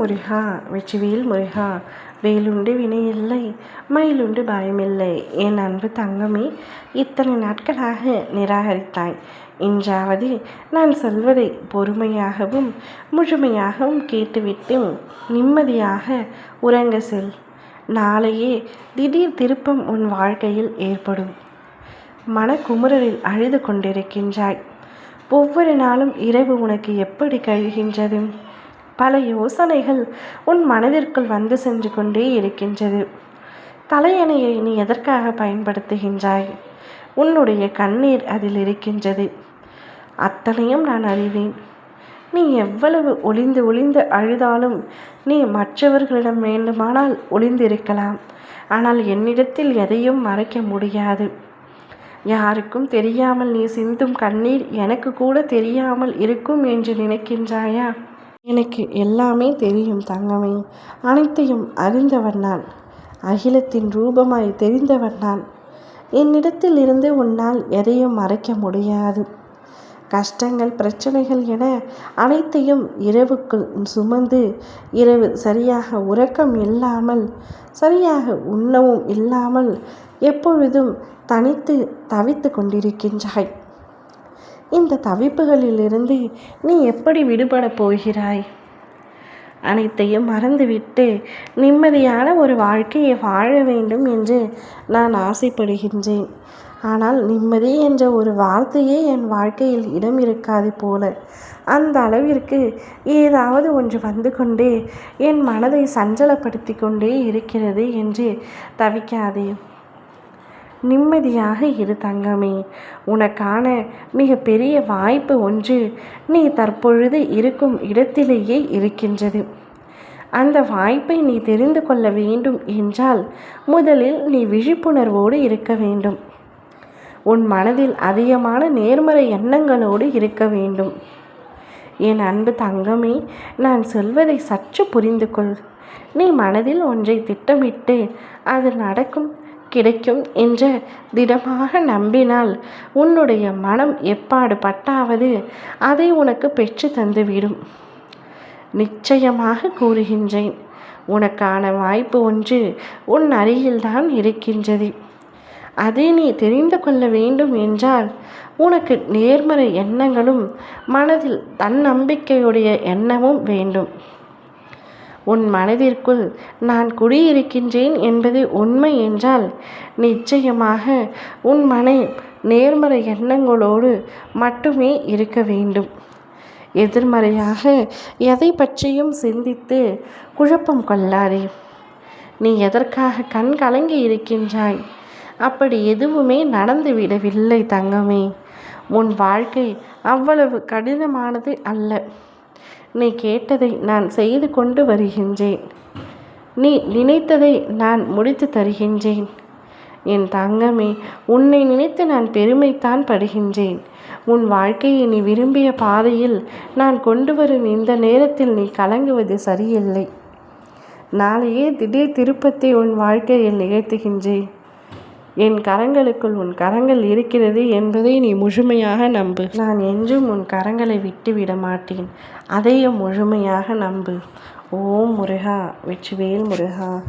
முருகா வெற்றிவேல் முருகா வேலுண்டு வினையில்லை மயிலுண்டு பயமில்லை. என் அன்பு தங்கமே இத்தனை நாட்களாக நிராகரித்தாய். இன்றாவது நான் சொல்வதை பொறுமையாகவும் முழுமையாகவும் கேட்டுவிட்டு நிம்மதியாக உறங்க செல். நாளையே திடீர் திருப்பம் உன் வாழ்க்கையில் ஏற்படும். மனக்குமுறலில் அழுது கொண்டிருக்கின்றாய். ஒவ்வொரு நாளும் இரவு உனக்கு எப்படி கழிகின்றது? பல யோசனைகள் உன் மனதிற்குள் வந்து சென்று கொண்டே இருக்கின்றது. தலையணையை நீ எதற்காக பயன்படுத்துகின்றாய்? உன்னுடைய கண்ணீர் அதில் இருக்கின்றது. அத்தனையும் நான் அறிவேன். நீ எவ்வளவு ஒளிந்து ஒளிந்து அழுதாலும் நீ மற்றவர்களிடம் வேண்டுமானால் ஒளிந்திருக்கலாம். ஆனால் என்னிடத்தில் எதையும் மறைக்க முடியாது. யாருக்கும் தெரியாமல் நீ சிந்தும் கண்ணீர் எனக்கு கூட தெரியாமல் இருக்கும் என்று நினைக்கின்றாயா? எனக்கு எல்லாமே தெரியும் தங்கமே. அனைத்தையும் அறிந்தவன் நான். அகிலத்தின் ரூபமாய் தெரிந்தவன் நான். என்னிடத்தில் இருந்து உன்னால் எதையும் மறைக்க முடியாது. கஷ்டங்கள் பிரச்சனைகள் என அனைத்தையும் இரவுக்குள் சுமந்து இரவு சரியாக உறக்கம் இல்லாமல் சரியாக உண்ணவும் இல்லாமல் எப்பொழுதும் தனித்து தவித்து கொண்டிருக்கின்றாய். இந்த தவிப்புகளிலிருந்து நீ எப்படி விடுபடப் போகிறாய்? அனைத்தையும் மறந்துவிட்டு நிம்மதியான ஒரு வாழ்க்கையை வாழ வேண்டும் என்று நான் ஆசைப்படுகின்றேன். ஆனால் நிம்மதி என்ற ஒரு வார்த்தையே என் வாழ்க்கையில் இடம் இருக்காது போல. அந்த அளவிற்கு ஏதாவது ஒன்று வந்து கொண்டே என் மனதை சஞ்சலப்படுத்தி கொண்டே இருக்கிறது என்று தவிக்காதே. நிம்மதியாக இரு தங்கமே. உனக்கான மிக பெரிய வாய்ப்பு ஒன்று நீ தற்பொழுது இருக்கும் இடத்திலேயே இருக்கின்றது. அந்த வாய்ப்பை நீ தெரிந்து கொள்ள வேண்டும் என்றால் முதலில் நீ விழிப்புணர்வோடு இருக்க வேண்டும். உன் மனதில் அதிகமான நேர்மறை எண்ணங்களோடு இருக்க வேண்டும். என் அன்பு தங்கமே நான் சொல்வதை சற்று புரிந்து கொள் நீ மனதில் ஒன்றை திட்டமிட்டு அது நடக்கும் கிடைக்கும் என்று திடமாக நம்பினால் உன்னுடைய மனம் எப்பாடு பட்டாவது அதை உனக்கு பெற்று தந்துவிடும். நிச்சயமாக கூறுகின்றேன். உனக்கான வாய்ப்பு ஒன்று உன் அருகில்தான் இருக்கின்றது. அதை நீ தெரிந்து கொள்ள வேண்டும் என்றால் உனக்கு நேர்மறை எண்ணங்களும் மனதில் தன்னம்பிக்கையுடைய எண்ணமும் வேண்டும். உன் மனதிற்குள் நான் குடியிருக்கின்றேன் என்பது உண்மை என்றால் நிச்சயமாக உன் மனை நேர்மறை எண்ணங்களோடு மட்டுமே இருக்க வேண்டும். எதிர்மறையாக எதை பற்றியும் சிந்தித்து குழப்பம் கொள்ளாதே. நீ எதற்காக கண் கலங்கி இருக்கின்றாய்? அப்படி எதுவுமே நடந்துவிடவில்லை தங்கமே. உன் வாழ்க்கை அவ்வளவு கடினமானது அல்ல. நீ கேட்டதை நான் செய்து கொண்டு வருகின்றேன். நீ நினைத்ததை நான் முடித்து தருகின்றேன். என் தங்கமே உன்னை நினைத்து நான் பெருமைத்தான் படுகின்றேன். உன் வாழ்க்கையை நீ விரும்பிய பாதையில் நான் கொண்டு வரும் இந்த நேரத்தில் நீ கலங்குவது சரியில்லை. நாளையே திடீர் திருப்பத்தை உன் வாழ்க்கையில் நிகழ்த்துகின்றேன். என் கரங்களுக்குள் உன் கரங்கள் இருக்கிறது என்பதை நீ முழுமையாக நம்பு. நான் என்றும் உன் கரங்களை விட்டு விட மாட்டேன். அதையும் முழுமையாக நம்பு. ஓம் முருகா வெற்றிவேல் முருகா.